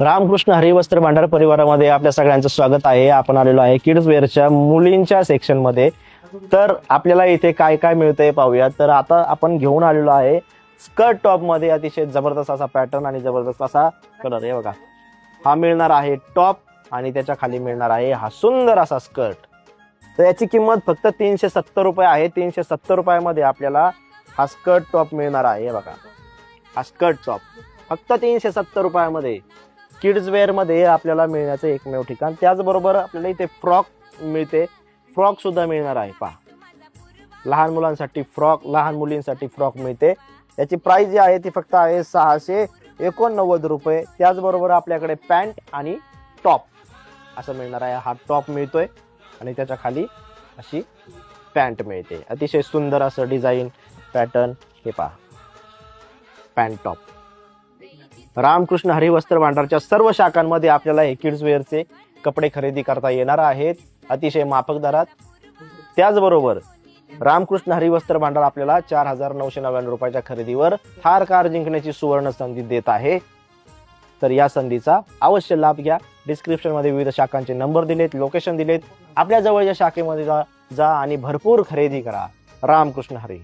रामकृष्ण हरिवस्त्र भांडार परिवारामध्ये आपल्या सगळ्यांचं स्वागत आहे. आपण आलेलो आहे किड्स वेअरच्या मुलींच्या सेक्शनमध्ये. तर आपल्याला इथे काय काय मिळतंय पाहूया. तर आता आपण घेऊन आलेलो आहे स्कर्ट टॉपमध्ये. अतिशय जबरदस्त असा पॅटर्न आणि जबरदस्त असा कलर आहे. बघा. हा मिळणार आहे टॉप आणि त्याच्याखाली मिळणार आहे हा सुंदर असा स्कर्ट तर याची किंमत फक्त तीनशे सत्तर रुपये आहे. तीनशे सत्तर रुपयामध्ये आपल्याला हा स्कर्ट टॉप मिळणार आहे. हे बघा. हा स्कर्ट टॉप फक्त तीनशे सत्तर रुपयामध्ये. किड्स वेअरमध्ये आपल्याला मिळण्याचं एकमेव ठिकाण. त्याचबरोबर आपल्याला इथे फ्रॉक मिळते. फ्रॉक सुद्धा मिळणार आहे पहा. लहान मुलांसाठी फ्रॉक लहान मुलींसाठी फ्रॉक मिळते. याची प्राइस जी आहे ती फक्त आहे सहाशे एकोणनव्वद रुपये. त्याचबरोबर आपल्याकडे पॅन्ट आणि टॉप असं मिळणार आहे. हा टॉप मिळतोय आणि त्याच्याखाली अशी पॅन्ट मिळते. अतिशय सुंदर असं डिझाईन पॅटर्न हे पहा. Pant top. रामकृष्ण हरिवस्त्र भांडारच्या सर्व शाखांमध्ये आपल्याला हे किड्स वेअरचे कपडे खरेदी करता येणार आहेत. अतिशय माफक दरात. त्याचबरोबर रामकृष्ण हरिवस्त्र भांडार आपल्याला चार हजार नऊशे नव्याण्णव रुपयाच्या खरेदीवर थार कार जिंकण्याची सुवर्ण संधी देत आहे. तर या संधीचा अवश्य लाभ घ्या. डिस्क्रिप्शनमध्ये विविध शाखांचे नंबर दिलेत लोकेशन दिलेत. आपल्या जवळच्या शाखेमध्ये जा जा आणि भरपूर खरेदी करा. रामकृष्ण हरी.